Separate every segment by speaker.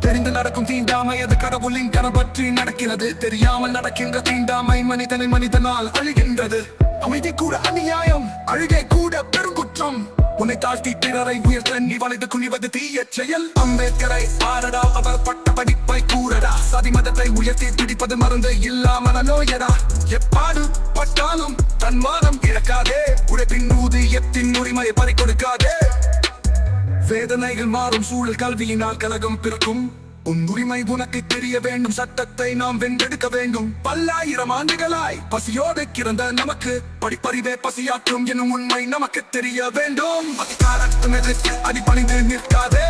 Speaker 1: தெரிந்து நடக்கும் தீண்டாமை அது கடவுளின் கரம் பற்றி நடக்கிறது. தெரியாமல் நடக்கின்ற தீண்டாமை மனிதனை மனிதனால் அழிகின்றது. அமைதி கூட அநியாயம் அழுகை கூட பெருங்குற்றம் உன்னை தாழ்த்தி பிறரை உயர்த்த நீ வளைந்து குனிவது தீய செயல். அம்பேத்கரை பாரடா அவர் பட்ட படிப்பை கூற சதி மதத்தை உயர்த்தி துடிப்பது மருந்து இல்லாமல நோயடா எப்பாடு பட்டாலும் தன் மாதம் இழக்காதே. உழைப்பின் ஊதியத்தின் உரிமையை பறிக்கொடுக்காதே. வேதனைகள் மாறும் சூழல் கல்வியினால் கலகம் பிறக்கும். உன் உரிமை உனக்கு தெரிய வேண்டும். சட்டத்தை நாம் வென்றெடுக்க வேண்டும். பல்லாயிரம் ஆண்டுகளாய் பசியோடு கிறந்த நமக்கு படிப்பறிவே பசியாற்றும் என்னும் உண்மை நமக்கு தெரிய வேண்டும். அதிகாரத்தின் எதிர்த்து அடிபணிந்து நிற்காதே.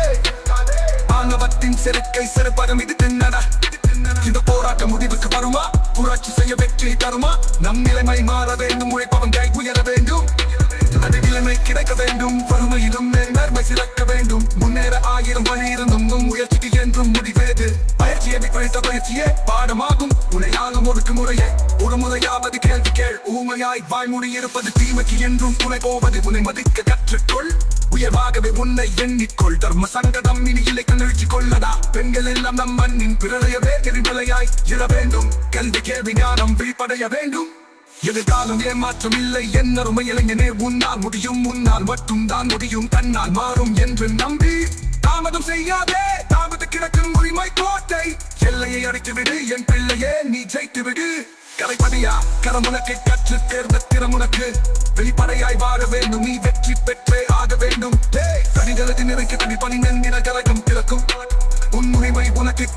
Speaker 1: ஆணவத்தின் செருக்கை செருப்பகம் இது தின்னடா தருமா நம் நிலைமை மாற வேண்டும். உழைப்பவன் கை உயர வேண்டும். அது நிலைமை கிடைக்க வேண்டும். வறுமையிலும் நேர்மை சிறக்க வேண்டும். முன்னேற ஆயிரம் வழி இருந்தும் உன் பயிற்சியை குறைத்த பயிற்சியே பாடமாகும் உனையாகும் ஒடுக்கு முறையே. ஒரு முறையாவது கேள்வி கேள் ஊமையாய் வாய்மொழி இருப்பது தீமைக்கு என்றும் துணை போவது உன்னை மதிக்க கற்றுக்கொள். உயர்வாகவே உன்னை எண்ணிக்கொள். தர்ம சங்கடம் இனி இல்லை கண்ணழிச்சு கொள்ளதா பெண்கள் எல்லாம் நம் மண்ணின் பிறரையவே தெரிவலையாய் இழ வேண்டும். கல்வி கேள்வி ஞானம் விழிப்படைய வேண்டும். எதிர்காலம் ஏமாற்றம் இல்லை என்னருமை இளைஞனே உன்னால் முடியும் உன்னால் மட்டும் தான் முடியும். தன்னால் மாறும் என்று நம்பி தாமதம் செய்யாதே. ஜெயித்து விடு என் பிள்ளையே நீ ஜெயித்து விடு. கலைப்பதியா கரமுனக்கை கற்று தேர்ந்த திறமுனக்கு வெளிப்படையாய் வாழ வேண்டும் நீ வெற்றி பெற்றே ஆக வேண்டும். தனிகளது நிறைக்கு தனி பணி நன்னின கலகம் பிறக்கும். உன்முறைமை உனக்கு